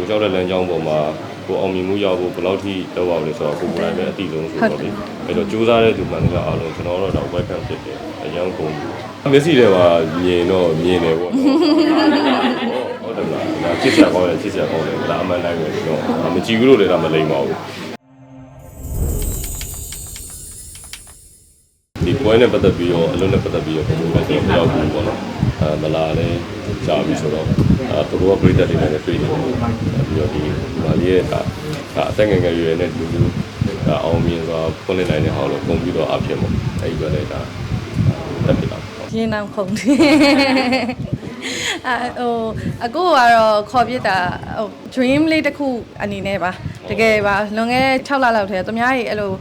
ကိုလျှောက်တဲ့လမ်းကြောင်းပေါ်မှာကိုအောင်မြင်မှုရဖို့ဘယ်လောက်ထိလောက်ရလဲဆိုတော့ကိုကိုယ်တိုင်ပဲအတိဆုံးဆိုတော့လေအဲ့တော့စူးစမ်းတဲ့သူမှန်တယ်အားလုံးကျွန်တော်တို့တော့ welcome ဖြစ်တယ်အရင်ကုန်မျက်စိတွေပါမြင်တော့မြင်တယ်ပေါ့နော်ဟုတ်တယ်လားဒါချစ်စရာကောင်းတယ်ချစ်စရာကောင်းတယ်ဒါအမှန်တိုင်းပဲကျွန်တော်မကြည့်ဘူးလို့လည်းဒါမလိမ့်ပါဘူးဒီပွဲနဲ့ပတ်သက်ပြီးတော့အလုံးနဲ့ပတ်သက်ပြီးတော့ဘယ်လိုလဲကျွန်တော်မရောက်ဘူးပေါ့နော်အဲ မလာလဲကြာပြီဆိုတော့အဲသူတို့ကပြည်သက်တွေနဲ့တွေ့နေတယ်ပြီးတော့ဒီမာလီရဲ့ဒါဒါအသက်ငယ်ငယ်ရွယ်နဲ့လူလူဒါအောင်မြင်စွာဖွင့်လှစ်နိုင်တဲ့ဟာလို့ပုံပြီးတော့အဖြစ်ပေါ့အဲဒီအတွက်လည်းဒါတက်ပြတာပေါ့ရင်းနှောင်းခုန်တယ်အဲဟိုအကိုကတော့ခေါ်ပြစ်တာဟို dream လေးတစ်ခုအနေနဲ့ပါတကယ်ပါလွန်ခဲ့တဲ့6လလောက်တည်းသူများကြီးအဲ့လို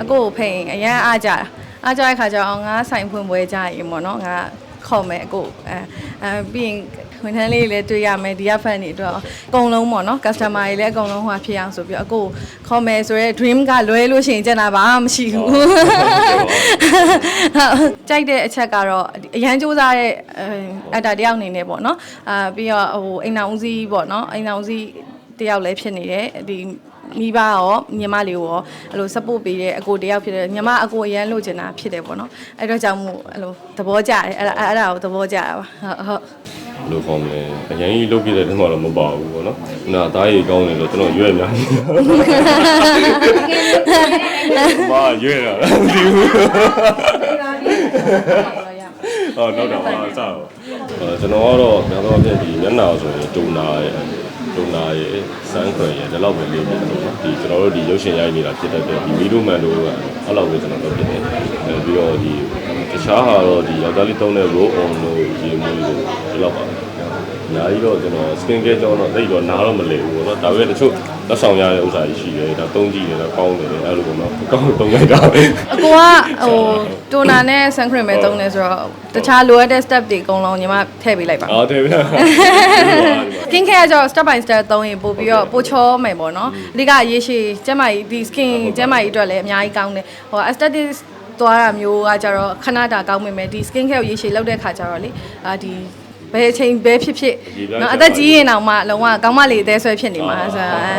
အကိုကိုဖိန်အရန်အားကြတာအားကြတဲ့ခါကျတော့ငါဆိုင်ဖွင့်ပွဲကြရင်ပေါ့နော်ငါ ခေါ်မယ်အကိုအဲအဲပြီးရင်ဝန်ထမ်းလေးတွေလည်းတွေ့ရမယ်ဒီက fan တွေအတွက်အကုန်လုံးပေါ့နော် customer တွေလည်းအကုန်လုံးဟိုဖြစ်အောင်ဆိုပြီးတော့အကိုခေါ်မယ်ဆိုရဲ dream ကလွဲလို့ရှိရင်ကျန်တာဘာမှမရှိဘူးကြိုက်တဲ့အချက်ကတော့အရန်စူးစားတဲ့အက်တာတယောက်အနေနဲ့ပေါ့နော်အာပြီးတော့ဟိုအိမ်နာဦးစီးပေါ့နော်အိမ်နာဦးစီးတယောက်လည်းဖြစ်နေတယ်ဒီ မိဘရောညီမလေးကိုရောအဲ့လို support ပေးတဲ့အကိုတယောက်ဖြစ်တယ်ညီမအကိုအရန်လိုချင်တာဖြစ်တယ်ပေါ့နော်အဲ့တော့ကြောင့်မို့အဲ့လိုသဘောကျတယ်အဲ့ဒါအဲ့ဒါကိုသဘောကျတာပါဟုတ်ဟုတ်ဘယ်လိုခေါ်မလဲအရင်ကြီးလုပ်ပြတဲ့တည်းမှတော့မပါဘူးပေါ့နော်ခုနအသားရည်ကောင်းတယ်လို့ကျွန်တော်ရွက်များမာရွက်တာလားမသိဘူးဟောနောက်တော့ဟာစတော့အဲကျွန်တော်ကတော့များသောအားဖြင့်ဒီမျက်နှာဆိုရင်ဒုံနာရဲ့ ဒုံနာရဲ့စမ်းခွေရဲ့ဒီလောက်ပဲလေးပြီးတော့ဒီကျွန်တော်တို့ဒီရုပ်ရှင်ရိုက်နေတာဖြစ်တဲ့အတွက်ဒီမီဒိုမန်တို့ကအဲ့လောက်ပဲကျွန်တော်တို့ဖြစ်နေအဲပြီးတော့ဒီတခြားဟာတော့ဒီယောက်ျားလေးတုံးတဲ့ roll on လို့ဒီမျိုးလို့ဒီလောက်ပါပဲ အများကြီးတော့ကျွန်တော် skin care ကြောင်းတော့တိတ်တော့နားတော့မလဲဘူးပေါ့နော်ဒါပေမဲ့တချို့လက်ဆောင်ရတဲ့ဥစ္စာကြီးရှိတယ်ဒါတုံးကြည့်တယ်တော့ကောင်းတယ်အဲ့လိုပေါ့နော်ကောင်းတုံးလိုက်တာပဲအကိုကဟိုတိုနာနဲ့ sun cream ပဲသုံးနေဆိုတော့တခြားလိုအပ်တဲ့ step တွေအကုန်လုံးညီမထည့်ပေးလိုက်ပါအော်တယ်ဗျာ skin care ကကျတော့ step by step သုံးရင်ပို့ပြီးတော့ပိုချောမယ်ပေါ့နော်အဓိကရေရှည်ကျန်းမာရေးဒီ skin ကျန်းမာရေးအတွက်လည်းအများကြီးကောင်းတယ်ဟို aesthetic သွားတာမျိုးကကျတော့ခဏတာကောင်းမိမယ်ဒီ skin care ကိုရေရှည်လုပ်တဲ့ခါကျတော့လေအာဒီ ဘယ်အချိန်ဘယ်ဖြစ်ဖြစ်နော်အသက်ကြီးရင်တောင်မှလုံးဝကောင်းမလေးအသေးဆွဲဖြစ်နေမှာဆိုတော့အဲ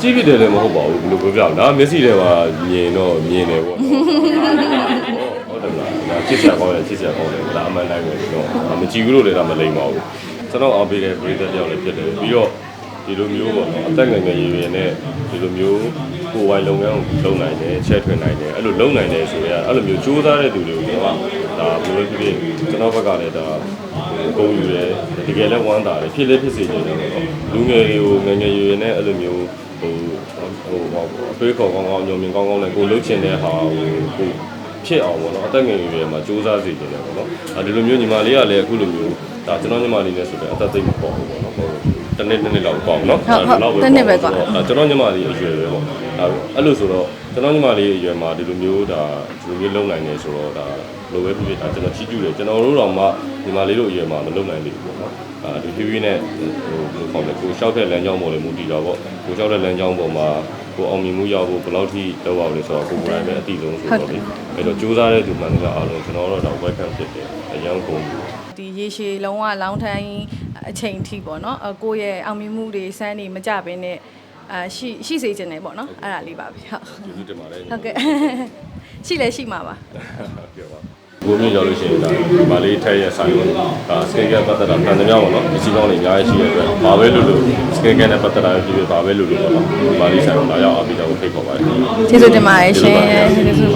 ကြည့်ပြတယ်လည်းမဟုတ်ပါဘူးဘယ်လိုပြောပြလဲမျက်စိတွေပါမြင်တော့မြင်တယ်ပေါ့ဟုတ်တယ်လားဒါချစ်စရာကောင်းတယ်ချစ်စရာကောင်းတယ်ဒါအမှန်တိုင်းပဲကျွန်တော်မကြည့်ဘူးလို့လည်းဒါမလိမ့်ပါဘူးကျွန်တော်အားပေးတဲ့ပရိသတ်တယောက်လည်းဖြစ်တယ်ပြီးတော့ဒီလိုမျိုးပေါ့နော်အသက်ငယ်ငယ်ရွယ်ရွယ်နဲ့ဒီလိုမျိုးကိုယ်ဝိုင်လုပ်ငန်းကိုလုပ်နိုင်တယ်ချက်ထွင်နိုင်တယ်အဲ့လိုလုပ်နိုင်တယ်ဆိုရင်အဲ့လိုမျိုးစူးစမ်းတဲ့သူတွေကိုကျွန်တော်ကဒါဘယ်လိုဖြစ်ဖြစ်ကျွန်တော်ဘက်ကလည်းဒါ ဂုဏ်ယူတယ်တကယ်လည်းဝမ်းသာတယ်ဖြစ်လည်းဖြစ်စေချင်တယ်ပေါ့နော်လူငယ်တွေကိုငယ်ငယ်ရွယ်ရွယ်နဲ့အဲ့လိုမျိုးဟိုဟိုဟိုအပေးခေါ်ကောင်းကောင်းညုံမြင်ကောင်းကောင်းနဲ့ကိုလှုပ်ချင်တဲ့ဟာကိုကိုဖြစ်အောင်ပေါ့နော်အသက်ငယ်ရွယ်ရွယ်မှာစူးစမ်းစေချင်တယ်ပေါ့နော်အဲဒီလိုမျိုးညီမလေးကလည်းအခုလိုမျိုးဒါကျွန်တော်ညီမလေးနဲ့ဆိုတဲ့အသက်သိမ့်မပေါ့ဘူးပေါ့နော်ဟုတ်တနေ့တနေ့လောက်ပေါ့နော်ဒါကျွန်တော်ညီမလေးအရွယ်ပဲပေါ့ဒါအဲ့လိုဆိုတော့ကျွန်တော်ညီမလေးအရွယ်မှာဒီလိုမျိုးဒါဒီလိုမျိုးလုံနိုင်နေဆိုတော့ဒါ လိုပဲဖြစ်ဖြစ်ဒါကျွန်တော်ချီးကျူးတယ်ကျွန်တော်တို့တော့မှညီမလေးတို့အရွယ်မှာမလုံနိုင်ဘူးပေါ့နော်အာဒီ heavy နဲ့ဟိုဘယ်လိုခေါ်လဲကိုရှောက်တဲ့လမ်းကြောင်းပေါ်လည်းမူတည်တာပေါ့ကိုရှောက်တဲ့လမ်းကြောင်းပေါ်မှာကိုအောင်မြင်မှုရဖို့ဘယ်လောက်ထိလောက်ရလဲဆိုတော့ကိုကိုယ်တိုင်ပဲအတိဆုံးဆိုတော့လေအဲ့တော့စူးစမ်းတဲ့သူမှန်တယ်အားလုံးကျွန်တော်တို့တော့ welcome ဖြစ်တယ်အရင်ကုန်ပြီဒီရေရှည်လုံးဝလောင်းထမ်းအချိန်ထိပေါ့နော်အကိုယ့်ရဲ့အောင်မြင်မှုတွေစမ်းနေမကြဘဲနဲ့အာရှိရှိစေခြင်းတယ်ပေါ့နော်အဲ့ဒါလေးပါပဲဟုတ်ကျေးဇူးတင်ပါတယ်ဟုတ်ကဲ့ ရှိလဲရှိမှာပါပြောပါဘိုးမျိုးရောက်လို့ရှိရင်ဒါဗာလေးထက်ရဲ့ဆိုင်ပေါ့ဒါစကင်ကပတ်သက်တာပြန်တယ်များပေါ့နော်ဒီစီကောင်းတွေအများကြီးရှိတဲ့အတွက်ဘာပဲလို့လို့စကင်ကနဲ့ပတ်သက်တာဖြစ်ဖြစ်ဘာပဲလို့လို့ပေါ့နော်ဗာလေးဆိုင်ကိုလာရောက်အားပေးကြဖို့ဖိတ်ခေါ်ပါတယ်ကျေးဇူးတင်ပါတယ်ရှင်ကျေးဇူး